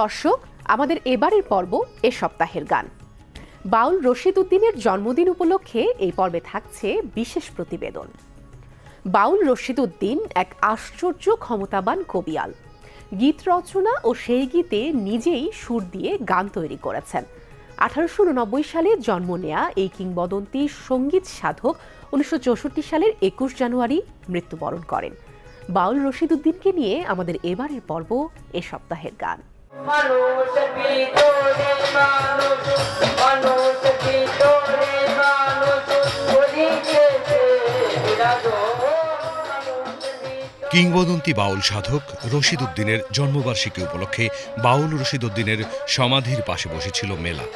দর্শক, আমাদের এবারের পর্ব এ সপ্তাহের গান। বাউল রশিদ উদ্দিনের জন্মদিন উপলক্ষে এই পর্বে থাকছে বিশেষ প্রতিবেদন। বাউল রশিদ উদ্দিন এক আশ্চর্য ক্ষমতাবান কবিয়াল। গীত রচনা ও সেই গীতে নিজেই সুর দিয়ে গান তৈরি করেছেন। আঠারোশো উননব্বই সালে জন্ম নেয়া এই কিংবদন্তি সংগীত সাধক উনিশশো চৌষট্টি সালের একুশ জানুয়ারি মৃত্যুবরণ করেন। বাউল রশিদ উদ্দিনকে নিয়ে আমাদের এবারের পর্ব এ সপ্তাহের গান। মানুষ ভিতরে মানুষ মানুষ ভিতরে মানুষ কিংবদন্তি বাউল সাধক রশিদ উদ্দিনের জন্মবার্ষিকী উপলক্ষে বাউল রশিদ উদ্দিনের সমাধির পাশে বসেছিল মেলা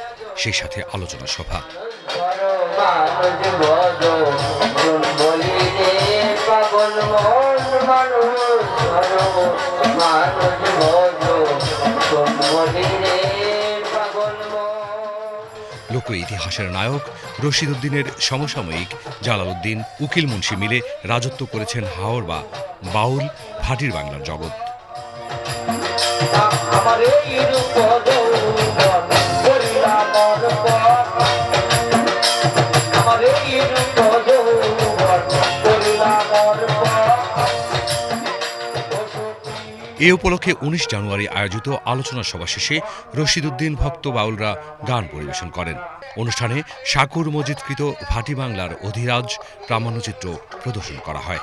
সেই সাথে আলোচনা সভা। মানুষ লোক ইতিহাসের নায়ক রশিদ উদ্দিনের সমসাময়িক জালালউদ্দিন, উকিল মুন্সি মিলে রাজত্ব করেছেন হাওর বা বাউল ভাটির বাংলার জগৎ। এ উপলক্ষে উনিশ জানুয়ারি আয়োজিত আলোচনা সভা শেষে রশিদুদ্দিন ভক্ত বাউলরা গান পরিবেশন করেন। অনুষ্ঠানে শাকুর মজিদকৃত ভাটি বাংলার অধিরাজ প্রামাণ্যচিত্র প্রদর্শন করা হয়।